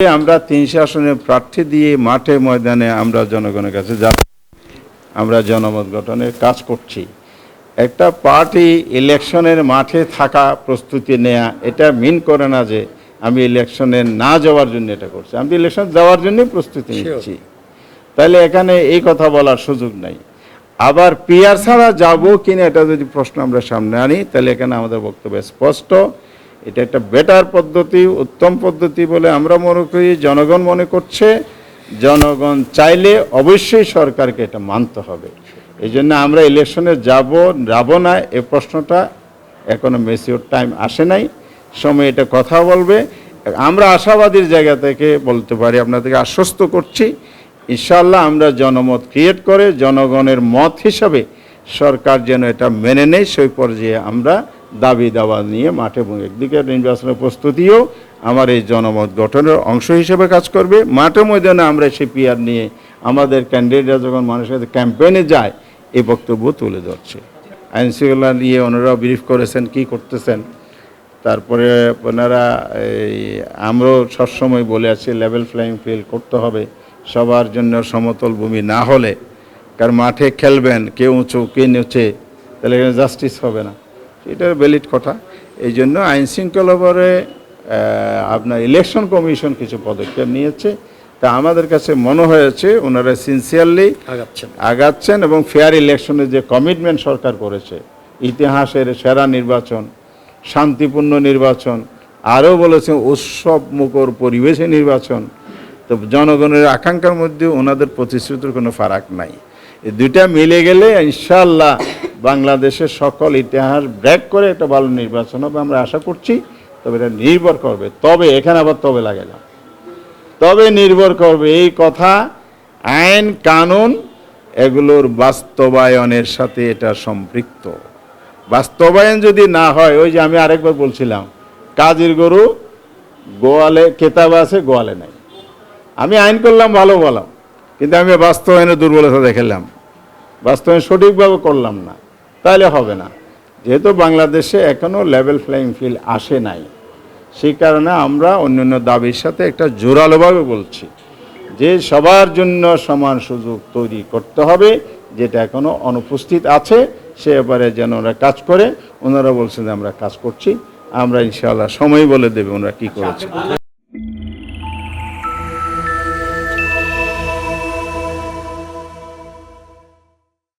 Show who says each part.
Speaker 1: আমরা তিনশো আসনে প্রার্থী দিয়ে মাঠে ময়দানে আমরা জনগণের কাছে যাব আমরা জনমত গঠনের কাজ করছি। একটা পার্টি ইলেকশনের মাঠে থাকা প্রস্তুতি নেয়া এটা মিন করে না যে আমি ইলেকশনে না যাওয়ার জন্য এটা করছি। আমি ইলেকশন যাওয়ার জন্যই প্রস্তুতি নিচ্ছি। তাহলে এখানে এই কথা বলার সুযোগ নাই। আবার পিয়ার ছাড়া যাব কিনা এটা যদি প্রশ্ন আমরা সামনে আনি তাহলে এখানে আমাদের বক্তব্য স্পষ্ট। এটা একটা বেটার পদ্ধতি, উত্তম পদ্ধতি বলে আমরা মনে করি, জনগণ মনে করছে। জনগণ চাইলে অবশ্যই সরকারকে এটা মানতে হবে। এই জন্য আমরা ইলেকশনে যাব যাব না, এ প্রশ্নটা এখনও মেসিওর টাইম আসে নাই। সময় এটা কথা বলবে। আমরা আশাবাদীর জায়গা থেকে বলতে পারি, আপনাদেরকে আশ্বস্ত করছি ইনশাল্লাহ আমরা জনমত ক্রিয়েট করে জনগণের মত হিসাবে সরকার যেন এটা মেনে নেয়, সেই পর্যায়ে আমরা দাবি দাওয়া নিয়ে মাঠে একদিকে নির্বাচনের প্রস্তুতিও আমার এই জনমত গঠনের অংশ হিসেবে কাজ করবে। মাঠে ময়দানে আমরা সেই পিয়ার নিয়ে আমাদের ক্যান্ডিডেটরা যখন মানুষের সাথে ক্যাম্পেইনে যায়, এই বক্তব্য তুলে ধরছে। আইন শৃঙ্খলা নিয়ে ওনারা ব্রিফ করেছেন, কি করতেছেন। তারপরে ওনারা এই আমরাও সবসময় বলে আছি লেভেল ফ্লাইং ফিল্ড করতে হবে। সবার জন্য সমতল ভূমি না হলে। কারণ মাঠে খেলবেন, কেউ উঁচু, কে নিচে, তাহলে জাস্টিস হবে না। এটা ভ্যালিড কথা। এই জন্য আইন শৃঙ্খলা পরে আপনার ইলেকশন কমিশন কিছু পদক্ষেপ নিয়েছে। তা আমাদের কাছে মনে হয়েছে ওনারা সিনসিয়ারলি
Speaker 2: আগাচ্ছেন।
Speaker 1: আগাচ্ছেন এবং ফেয়ার ইলেকশনের যে কমিটমেন্ট সরকার করেছে ইতিহাসের সেরা নির্বাচন শান্তিপূর্ণ নির্বাচন আরও বলেছেন উৎসব মুখর পরিবেশে নির্বাচন তো জনগণের আকাঙ্ক্ষার মধ্যে ওনাদের প্রতিশ্রুতির কোনো ফারাক নাই। এই দুইটা মিলে গেলে ইনশাআল্লাহ বাংলাদেশের সকল ইতিহাস ব্রেক করে একটা ভালো নির্বাচন হবে আমরা আশা করছি। তবে এটা নির্ভর করবে। তবে এখানে আবার তবে লাগাইলাম তবে নির্ভর করবে এই কথা, আইন, কানুন, এগুলোর বাস্তবায়নের সাথে এটা সম্পৃক্ত। বাস্তবায়ন যদি না হয়, ওই যে আমি আরেকবার বলছিলাম, কাজের গরু গোয়ালে কেতাব আছে, গোয়ালে নাই। আমি আইন করলাম, ভালো বললাম। কিন্তু আমি বাস্তবায়নে দুর্বলতা দেখালাম। বাস্তবায়ন সঠিকভাবে করলাম না। তাহলে হবে না। যেহেতু বাংলাদেশে এখনও লেভেল ফ্লাইং ফিল্ড আসে নাই, সেই কারণে আমরা অন্যান্য দাবির সাথে একটা জোরালোভাবে বলছি যে সবার জন্য সমান সুযোগ তৈরি করতে হবে, যেটা এখনও অনুপস্থিত আছে, সে ব্যাপারে যেন ওরা কাজ করে। ওনারা বলছেন যে আমরা কাজ করছি, আমরা ইনশাআল্লাহ সময় বলে দেবে ওনারা কী করেছে।